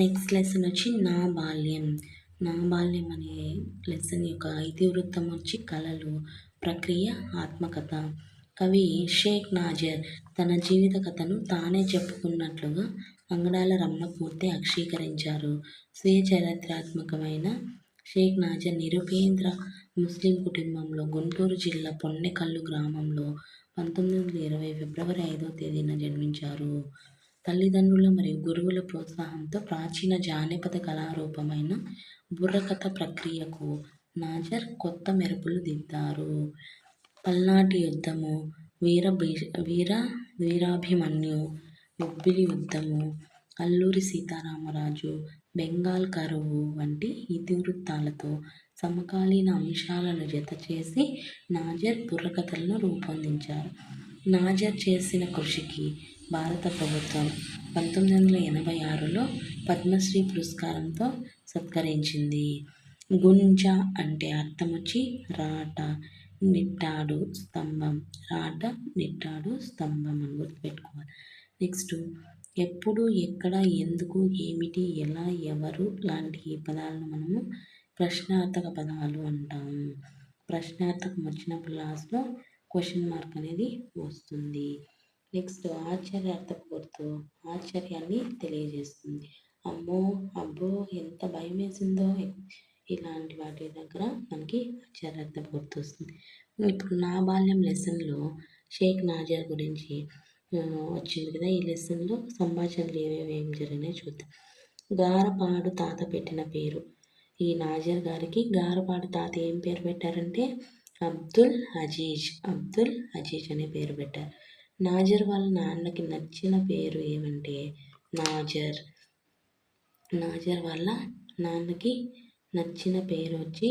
Next lesson వచ్చి నా బాల్యం. నా బాల్యం అనే లెసన్ యొక్క ఇతివృత్తం వచ్చి కళలు ప్రక్రియ ఆత్మకథ. కవి షేక్ నాజర్ తన జీవిత కథను తానే చెప్పుకున్నట్లుగా అంగడాల రమణమూర్తి అక్షీకరించారు. స్వీయ చరిత్రాత్మకమైన షేక్ నాజర్ నిరుపేంద్ర ముస్లిం కుటుంబంలో గుంటూరు జిల్లా పొన్నెకల్లు గ్రామంలో పంతొమ్మిది వందల ఇరవై ఫిబ్రవరి ఐదో తేదీన జన్మించారు. తల్లిదండ్రుల మరియు గురువుల ప్రోత్సాహంతో ప్రాచీన జానపద కళారూపమైన బుర్రకథ ప్రక్రియకు నాజర్ కొత్త మెరుపులు దిద్దారు. పల్నాటి యుద్ధము వీర వీర వీరాభిమన్యు బొబ్బిలి యుద్ధము అల్లూరి సీతారామరాజు బెంగాల్ కరువు వంటి ఇతివృత్తాలతో సమకాలీన అంశాలను జతచేసి నాజర్ బుర్రకథలను రూపొందించారు. నాజర్ చేసిన కృషికి భారత ప్రభుత్వం పంతొమ్మిది వందల ఎనభై ఆరులో పద్మశ్రీ పురస్కారంతో సత్కరించింది. గుంజ అంటే అర్థం వచ్చి రాట నిట్టాడు స్తంభం రాట నిట్టాడు స్తంభం అని గుర్తుపెట్టుకోవాలి. నెక్స్ట్ ఎప్పుడు ఎక్కడ ఎందుకు ఏమిటి ఎలా ఎవరు లాంటి పదాలను మనము ప్రశ్నార్థక పదాలు అంటాము ప్రశ్నార్థకం వచ్చినప్పుడు లాస్ట్లో క్వశ్చన్ మార్క్ అనేది వస్తుంది. నెక్స్ట్ ఆశ్చర్యార్థ గుర్తు ఆశ్చర్యాన్ని తెలియజేస్తుంది. అమ్మో అబ్బో ఎంత భయం వేసిందో ఇలాంటి వాటి దగ్గర మనకి ఆశ్చర్యార్థక గుర్తు వస్తుంది ఇప్పుడు నా బాల్యం లెసన్లో షేక్ నాజర్ గురించి వచ్చింది కదా. ఈ లెసన్లో సంభాషణలు ఏమేమి ఏం జరిగినాయి చూద్దాం. గారపాడు తాత పెట్టిన పేరు. ఈ నాజర్ గారికి గారపాడు తాత ఏం పేరు పెట్టారంటే అబ్దుల్ అజీజ్ అబ్దుల్ అజీజ్ అనే పేరు పెట్టారు. నాజర్ వాళ్ళ నాన్నకి నచ్చిన పేరు ఏమంటే నాజర్. నాజర్ వాళ్ళ నాన్నకి నచ్చిన పేరు వచ్చి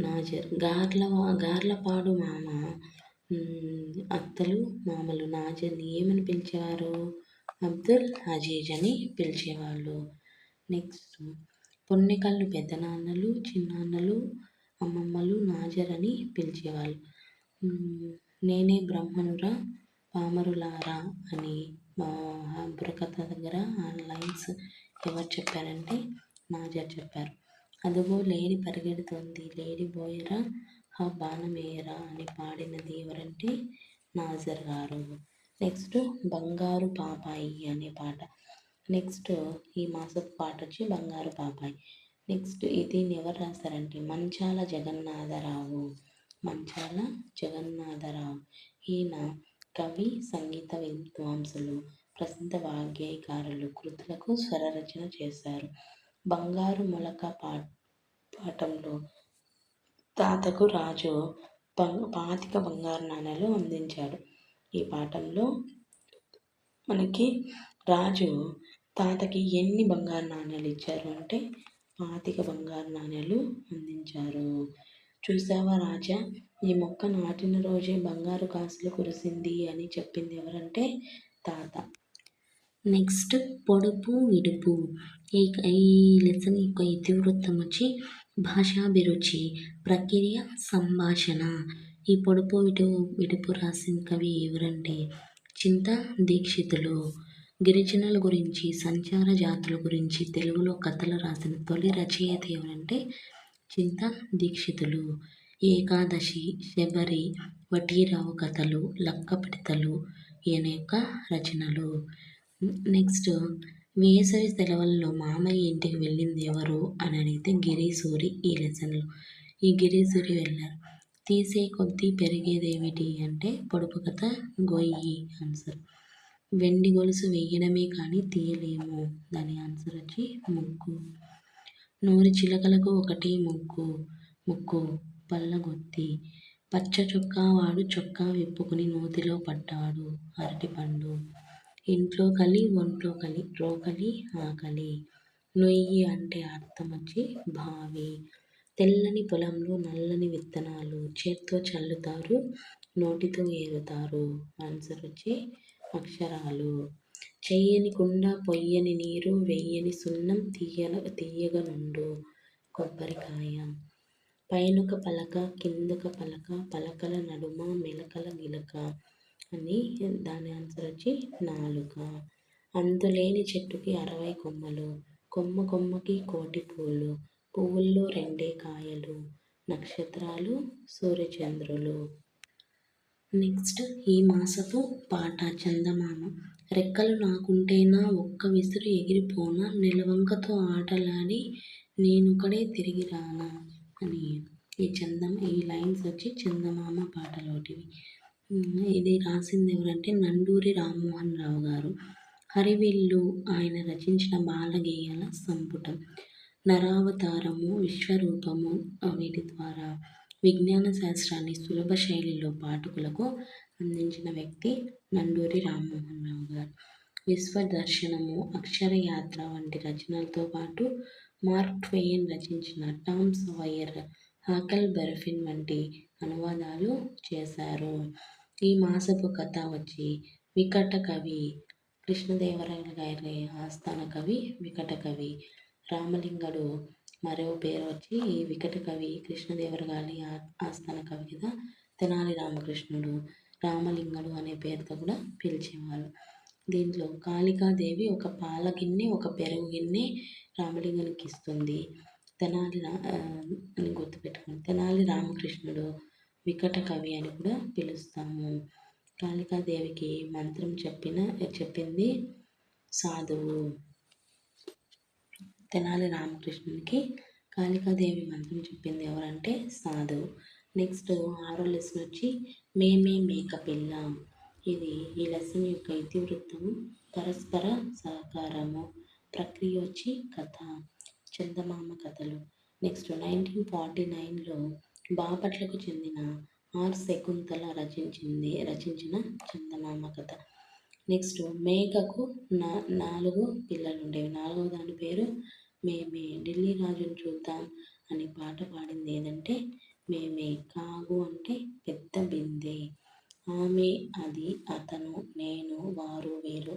నాజర్. గార్ల గార్లపాడు మామ అత్తలు మామలు నాజర్ని ఏమని పిలిచేవారు? అబ్దుల్ అజీజ్ అని పిలిచేవాళ్ళు. నెక్స్ట్ పొన్నెకల్లు పెద్దనాన్నలు చిన్నాన్నలు అమ్మమ్మలు నాజర్ అని పిలిచేవాళ్ళు. నేనే బ్రహ్మనురా పామరులారా అని బుర్రకథ దగ్గర ఆ లైన్స్ ఎవరు చెప్పారంటే నాజర్ చెప్పారు. అదుగో లేడి పరిగెడుతోంది లేడి బోయరా ఆ బాణమేయరా అని పాడినది ఎవరంటే నాజర్ గారు. నెక్స్ట్ బంగారు పాపాయి అనే పాట. నెక్స్ట్ ఈ మాసపు పాట వచ్చి బంగారు పాపాయి. నెక్స్ట్ ఇది ఎవరు రాస్తారంటే మంచాల జగన్నాథరావు. మంచాల జగన్నాథరావు. ఈయన కవి సంగీత విద్వాంసులు ప్రసిద్ధ వాగ్గేయకారులు కృతులకు స్వరరచన చేశారు. బంగారు మొలక పా పాఠంలో తాతకు రాజు పాతిక బంగారు నాణేలు అందించాడు. ఈ పాఠంలో మనకి రాజు తాతకి ఎన్ని బంగారు నాణేలు ఇచ్చారు అంటే పాతిక బంగారు నాణేలు అందించారు. చూసావా రాజా? ఈ మొక్క నాటిన రోజే బంగారు కాసులు కురిసింది అని చెప్పింది ఎవరంటే తాత. నెక్స్ట్ పొడుపు విడుపు. ఈ ఈ లెసన్ యొక్క ఇతివృత్తం వచ్చి భాషాభిరుచి ప్రక్రియ సంభాషణ. ఈ పొడుపు విడు విడుపు రాసిన కవి ఎవరంటే చింత దీక్షితులు. గిరిజనుల గురించి సంచార జాతుల గురించి తెలుగులో కథలు రాసిన తొలి రచయిత ఎవరంటే చింత దీక్షితులు ఏకాదశి శబరి వటీరావు కథలు లక్కపిడతలు ఈయన యొక్క రచనలు. నెక్స్ట్ వేసవి సెలవుల్లో మామయ్య ఇంటికి వెళ్ళింది ఎవరు అని అడిగితే గిరీసూరి ఈ లెసన్లో. ఈ గిరీసూరి వెళ్ళారు. తీసే కొద్దీ పెరిగేదేమిటి అంటే పొడుపు కథ గొయ్యి ఆన్సర్. వెండి గొలుసు వేయడమే కానీ తీయలేము దాని ఆన్సర్ వచ్చి ముగ్గు. నూరి చిలకలకు ఒకటి ముగ్గు ముక్కు పల్లగొత్తి. పచ్చ చొక్కా వాడు చొక్కా విప్పుకుని నూతిలో పడ్డాడు అరటిపండు. ఇంట్లో కలి ఒంట్లో కలి రోకలి ఆకలి. నొయ్యి అంటే అర్థం వచ్చి బావి. తెల్లని పొలంలో నల్లని విత్తనాలు చేత్తో చల్లుతారు నోటితో ఏరుతారు. ఆన్సర్ వచ్చి అక్షరాలు. చెయ్యని కుండ పొయ్యని నీరు వెయ్యని సున్నం తీయ తీయగనుండు కొబ్బరికాయ. పైనొక పలక కిందొక పలక పలకల నడుమ మెలకల గిలక అని దాని ఆన్సర్ వచ్చి నాలుక. అందులేని చెట్టుకి అరవై కొమ్మలు కొమ్మ కొమ్మకి కోటి పూలు పువ్వుల్లో రెండే కాయలు నక్షత్రాలు సూర్యచంద్రులు. నెక్స్ట్ ఈ మాసపు పాట చందమామ. రెక్కలు నాకుంటేనా ఒక్క విసురు ఎగిరిపోనా? నిలవంకతో ఆటలాడి నేనొకడే తిరిగి రానా అని ఈ చందమ ఈ లైన్స్ వచ్చి చందమామ పాటలోటివి. ఇది రాసింది ఎవరంటే నండూరి రామ్మోహన్ రావు గారు. హరివిల్లు ఆయన రచించిన బాలగేయాల సంపుటం. నరావతారము విశ్వరూపము వీటి ద్వారా విజ్ఞాన శాస్త్రాన్ని సులభ శైలిలో పాఠకులకు అందించిన వ్యక్తి నండూరి రామ్మోహన్ రావు గారు. విశ్వదర్శనము అక్షరయాత్ర వంటి రచనలతో పాటు మార్క్ ట్వెయిన్ రచించిన టామ్ సవయర్ హాకల్ బెర్ఫిన్ వంటి అనువాదాలు చేశారు. ఈ మాసపు కథ వచ్చి వికట కవి కృష్ణదేవరాయల గారి ఆస్థాన కవి వికట కవి రామలింగడు మరో పేరు వచ్చి ఈ వికట కవి కృష్ణదేవరాయల ఆస్థాన కవి కదా తెనాలి రామకృష్ణుడు. రామలింగడు అనే పేరుతో కూడా పిలిచేవారు. దీంట్లో కాళికాదేవి ఒక పాల గిన్నె ఒక పెరుగు గిన్నె రామలింగానికి ఇస్తుంది. తెనాలి అని గుర్తుపెట్టుకోండి. తెనాలి రామకృష్ణుడు వికట కవి అని కూడా పిలుస్తాము. కాళికాదేవికి మంత్రం చెప్పిన చెప్పింది సాధువు. తెనాలి రామకృష్ణునికి కాళికాదేవి మంత్రం చెప్పింది ఎవరంటే సాధువు. నెక్స్ట్ ఆరో లెసన్ వచ్చి మేమే మేక పిల్ల ఇది ఈ లెసన్ యొక్క ఇతివృత్తము. పరస్పర సహకారము. ప్రక్రియ వచ్చి కథ. చందమామ కథలు. నెక్స్ట్ నైన్టీన్ ఫార్టీ నైన్లో బాపట్లకు చెందిన ఆర్ శకుంతల రచించింది రచించిన చందమామ కథ. నెక్స్ట్ మేకకు నా నాలుగు పిల్లలు ఉండేవి నాలుగవ దాని పేరు మేమే. ఢిల్లీ రాజును చూద్దాం అని పాట పాడింది ఏదంటే మేమే కాగు అంటే పెద్ద బిందె. ఆమె అది అతను నేను వారు వీరు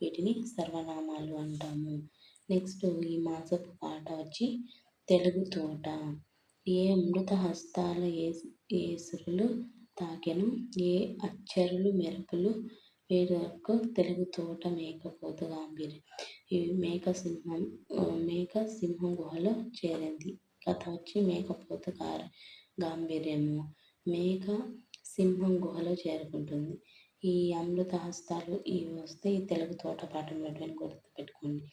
వీటిని సర్వనామాలు అంటాము. నెక్స్ట్ ఈ మాసపు పాట వచ్చి తెలుగు తోట. ఏ అమృత హస్తాల ఏసురులు తాకెను ఏ అచ్చరులు మెరుపులు వేరొక తెలుగు తోట మేకపోతు గాంభీర్యం. ఈ మేక సింహం మేక సింహం గుహలో చేరింది. కథ వచ్చి మేకపోతు గారు గాంభీర్యము మేక సింహం గుహలో చేరుకుంటుంది. ఈ అమృత హస్తాలు ఇవి వస్తే ఈ తెలుగు తోట పాఠం ఎటువంటి గుర్తు గుర్తుపెట్టుకోండి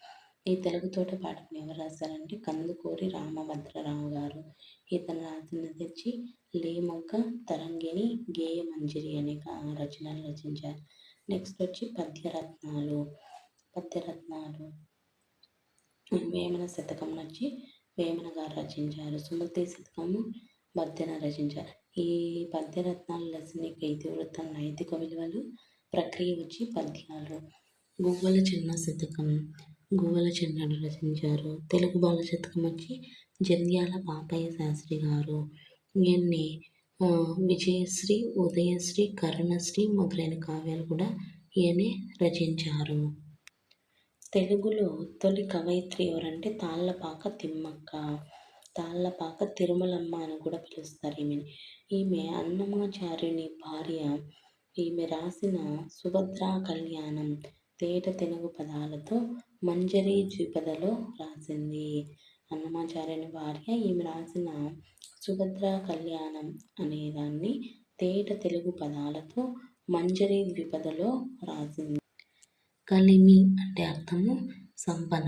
ఈ తెలుగు తోట పాఠం ఎవరు రాశారంటే కందుకూరి రామభద్రరావు గారు. ఇతను రాసిన తెచ్చి లేమొక్క తరంగిణి గేయ మంజరి అనే రచనలు రచించారు. నెక్స్ట్ వచ్చి పద్యరత్నాలు. పద్యరత్నాలు. వేమన శతకం వచ్చి వేమన గారు రచించారు. సుమతి శతకము పద్యన రచించారు. ఈ పద్యరత్నాలు లెసనిక ఇతివృత్తం నైతిక విలువలు ప్రక్రియ వచ్చి పద్యాలు. గువ్వల చిన్న శతకం గువ్వల చిన్నడు రచించారు. తెలుగు బాల శతకం వచ్చి జంధ్యాల పాపయ్య శాస్త్రి గారు. ఈయన్ని విజయశ్రీ ఉదయశ్రీ కరుణశ్రీ మొదలైన కావ్యాలు కూడా ఈయనే రచించారు. తెలుగులో తొలి కవయిత్రి ఎవరంటే తాళ్ళపాక తిమ్మక్క. తాళ్ళపాక తిరుమలమ్మ అని కూడా పిలుస్తారు ఈమెని. ఈమె అన్నమాచార్యుని భార్య. ఈమె రాసిన సుభద్రా కళ్యాణం తేట తెలుగు పదాలతో మంజరి ద్విపదలో రాసింది. అన్నమాచార్యుని భార్య ఈమె రాసిన సుభద్ర కళ్యాణం అనేదాన్ని తేట తెలుగు పదాలతో మంజరి ద్విపదలో రాసింది. కలిమి అంటే అర్థము సంపద.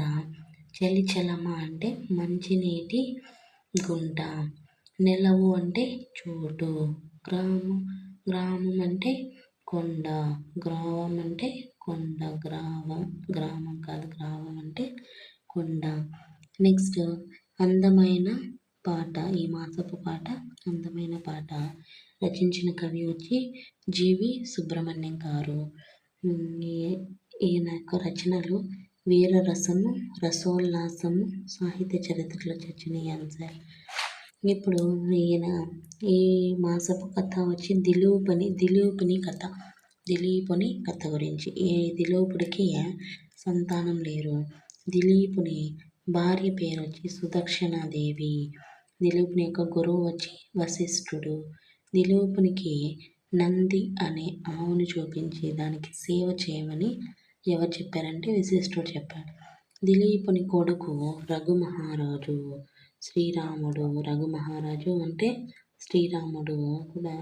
చలిచలమ అంటే మంచినీటి గుంట. నెలవు అంటే చోటు. గ్రామం గ్రామం అంటే కొండ. గ్రామం అంటే కొండ. గ్రామం గ్రామం కాదు గ్రామం అంటే కొండ. నెక్స్ట్ అందమైన పాట. ఈ మాసపు పాట అందమైన పాట. రచించిన కవి వచ్చి జీవి సుబ్రహ్మణ్యం గారు. ఈయన యొక్క రచనలు వీరరసము రసోల్లాసము సాహిత్య చరిత్రలో చర్చనీయాంశాలు ఇప్పుడు ఈయన ఈ మాసపు కథ వచ్చి దిలూపని దిలీపుని కథ దిలీపుని కథ గురించి. ఈ దిలీపుడికి సంతానం లేరు. దిలీపుని భార్య పేరు వచ్చి సుదక్షిణాదేవి. దిలీపుని యొక్క గురువు వచ్చి వశిష్ఠుడు. దిలీపునికి నంది అనే ఆవును చూపించి దానికి సేవ చేయమని ఎవరు చెప్పారంటే విశిష్టుడు చెప్పాడు. దిలీపుని కొడుకు రఘు మహారాజు శ్రీరాముడు రఘు మహారాజు అంటే శ్రీరాముడు కూడా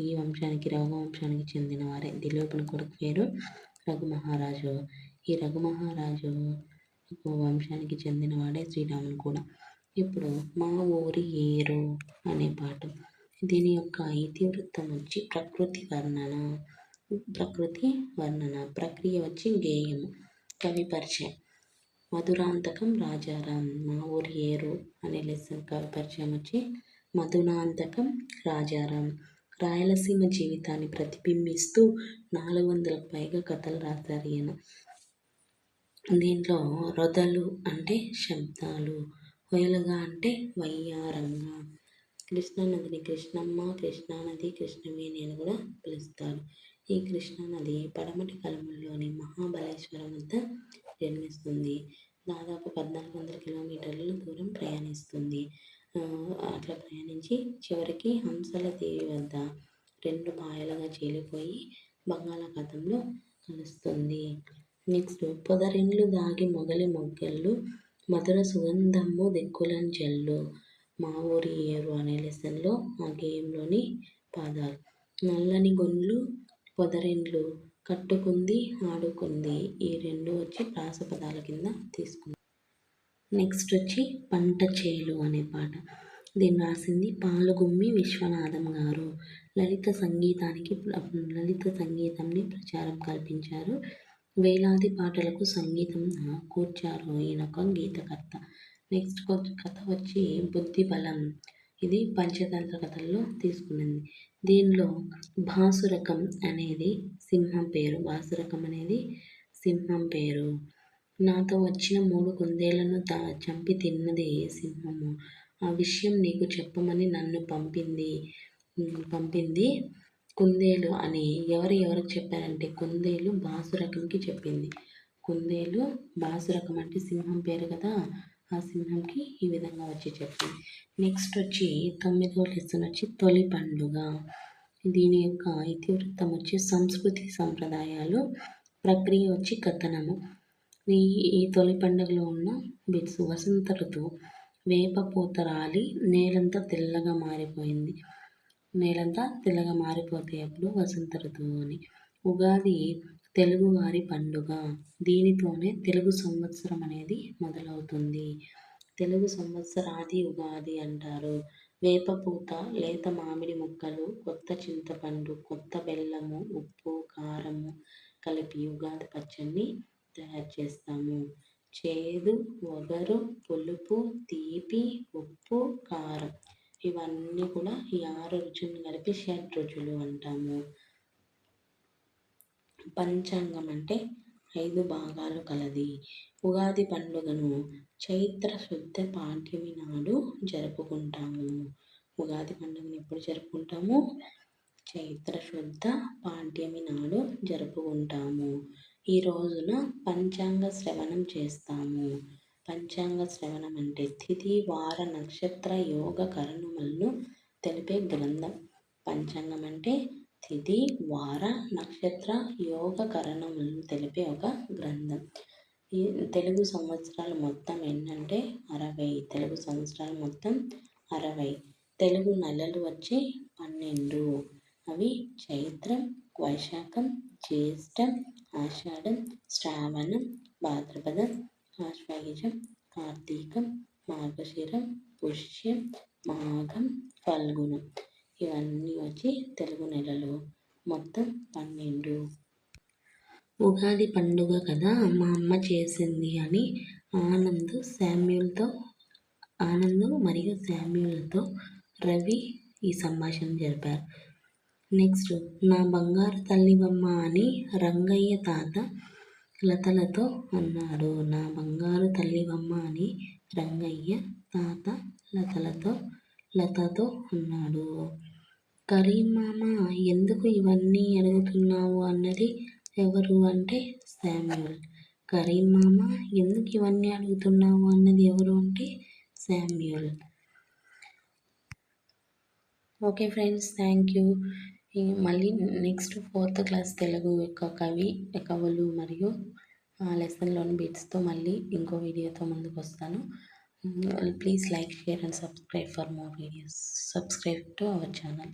ఈ వంశానికి రఘు వంశానికి చెందినవారే. దిలీపుని కొడుకు పేరు రఘు మహారాజు ఈ రఘు మహారాజు వంశానికి చెందినవాడే శ్రీరాముడు కూడా. ఇప్పుడు మా ఊరి ఏరు అనే పాట. దీని యొక్క ఇతివృత్తం వచ్చి ప్రకృతి వర్ణన. ప్రకృతి వర్ణన ప్రక్రియ వచ్చి గేయము కవి పరిచయం. మధురాంతకం రాజారాం మా ఊరి ఏరు అనే లెసన్ కవి పరిచయం వచ్చి మధునాంతకం రాజారాం. రాయలసీమ జీవితాన్ని ప్రతిబింబిస్తూ నాలుగు వందలకు పైగా కథలు రాశారు ఈయన. దీంట్లో రొదలు అంటే శబ్దాలు హొయలుగా అంటే వయ్యారంగా కృష్ణానదిని కృష్ణమ్మ కృష్ణానది కృష్ణవేణి అని కూడా పిలుస్తారు. ఈ కృష్ణానది పడమటి కలములోని మహాబలేశ్వరం వద్ద జన్మిస్తుంది. దాదాపు పద్నాలుగు వందల కిలోమీటర్ల దూరం ప్రయాణిస్తుంది. అట్లా ప్రయాణించి చివరికి హంసల దేవి వద్ద రెండు పాయలుగా చీలిపోయి బంగాళాఖాతంలో కలుస్తుంది. నెక్స్ట్ పొదరెండ్లు దాగి మొగలి మొగ్గళ్ళు మధుర సుగంధము జల్లు మా ఊరి ఏరు అనే లెసన్లో ఆ గేమ్లోని పాదాలు. నల్లని గొండ్లు పొదరిండ్లు కట్టుకుంది ఆడుకుంది. ఈ రెండు వచ్చి ప్రాస పదాల కింద తీసుకుంది. నెక్స్ట్ వచ్చి పంట చేలు అనే పాట. దీన్ని రాసింది పాలుగుమ్మి విశ్వనాథం గారు. లలిత సంగీతానికి లలిత సంగీతంని ప్రచారం కల్పించారు. వేలాది పాటలకు సంగీతం కూర్చారు ఈయన ఒక గీతకర్త. నెక్స్ట్ కథ వచ్చి బుద్ధి బలం. ఇది పంచతంత్ర కథల్లో తీసుకున్నది. దీనిలో భాసురకం అనేది సింహం పేరు. భాసురకం అనేది సింహం పేరు. నాతో వచ్చిన మూడు కుందేళ్ళను తా చంపి తిన్నది సింహము? ఆ విషయం నీకు చెప్పమని నన్ను పంపింది. పంపింది కుందేలు అని. ఎవరు ఎవరికి చెప్పారంటే కుందేలు బాసురకంకి చెప్పింది. కుందేలు బాసురకం అంటే సింహం పేరు కదా? ఆ సింహంకి ఈ విధంగా వచ్చి చెప్పింది నెక్స్ట్ వచ్చి తొమ్మిదవ లెసన్ వచ్చి తొలి పండుగ. దీని యొక్క ఇతివృత్తం వచ్చి సంస్కృతి సంప్రదాయాలు ప్రక్రియ వచ్చి కథనము. ఈ ఈ తొలి పండుగలో ఉన్న బిట్స్ వసంత ఋతువు వేప పూత రాలి నేలంతా తెల్లగా మారిపోయింది. నేలంతా తెల్లగా మారిపోతే అప్పుడు వసంత ఋతువు అని. ఉగాది తెలుగువారి పండుగ. దీనితోనే తెలుగు సంవత్సరం అనేది మొదలవుతుంది. తెలుగు సంవత్సరాది ఉగాది అంటారు. వేపపూత లేత మామిడి ముక్కలు కొత్త చింతపండు కొత్త బెల్లము ఉప్పు కారము కలిపి ఉగాది పచ్చడిని తయారు చేస్తాము. చేదు వగరు పులుపు తీపి ఉప్పు కారం ఇవన్నీ కూడా ఈ ఆరు రుచులను కలిపి షడ్ రుచులు అంటాము. పంచాంగం అంటే ఐదు భాగాలు కలది. ఉగాది పండుగను చైత్ర శుద్ధ పాఠ్యమి నాడు జరుపుకుంటాము. ఉగాది పండుగను ఎప్పుడు జరుపుకుంటాము? చైత్ర శుద్ధ పాఠ్యమి నాడు జరుపుకుంటాము. ఈ రోజున పంచాంగ శ్రవణం చేస్తాము. పంచాంగ శ్రవణం అంటే తిథి వార నక్షత్ర యోగ కరణములను తెలిపే గ్రంథం. పంచాంగం అంటే తిథి వార నక్షత్ర యోగ కరణములను తెలిపే ఒక గ్రంథం. ఈ తెలుగు సంవత్సరాలు మొత్తం ఏంటంటే అరవై. తెలుగు సంవత్సరాలు మొత్తం అరవై. తెలుగు నెలలు వచ్చి పన్నెండు. అవి చైత్రం వైశాఖం జ్యేష్టం ఆషాఢం శ్రావణం భాద్రపదం ఆశ్వయుజం కార్తీకం మార్గశిరం పుష్యం మాఘం ఫల్గుణం. ఇవన్నీ వచ్చి తెలుగు నెలలు మొత్తం పన్నెండు. ఉగాది పండుగ కదా మా అమ్మ చేసింది అని ఆనంద్ శామ్యుల్తో ఆనంద్ మరియు శామ్యుల్తో రవి ఈ సంభాషణ జరిపారు. నెక్స్ట్ నా బంగారు తల్లివమ్మ అని రంగయ్య తాత లతలతో అన్నాడు నా బంగారు తల్లి బొమ్మ అని రంగయ్య తాత లతలతో లతతో అన్నాడు. కరీం మామ ఎందుకు ఇవన్నీ అడుగుతున్నావు? అన్నది ఎవరు అంటే శామ్యుల్ కరీం మామ ఎందుకు ఇవన్నీ అడుగుతున్నావు? అన్నది ఎవరు అంటే Samuel okay friends thank you. మళ్ళీ నెక్స్ట్ ఫోర్త్ క్లాస్ తెలుగు యొక్క కవి కవులు మరియు లెసన్లోని బిట్స్తో మళ్ళీ ఇంకో వీడియోతో ముందుకు వస్తాను please like share and subscribe for more videos. Subscribe to our channel.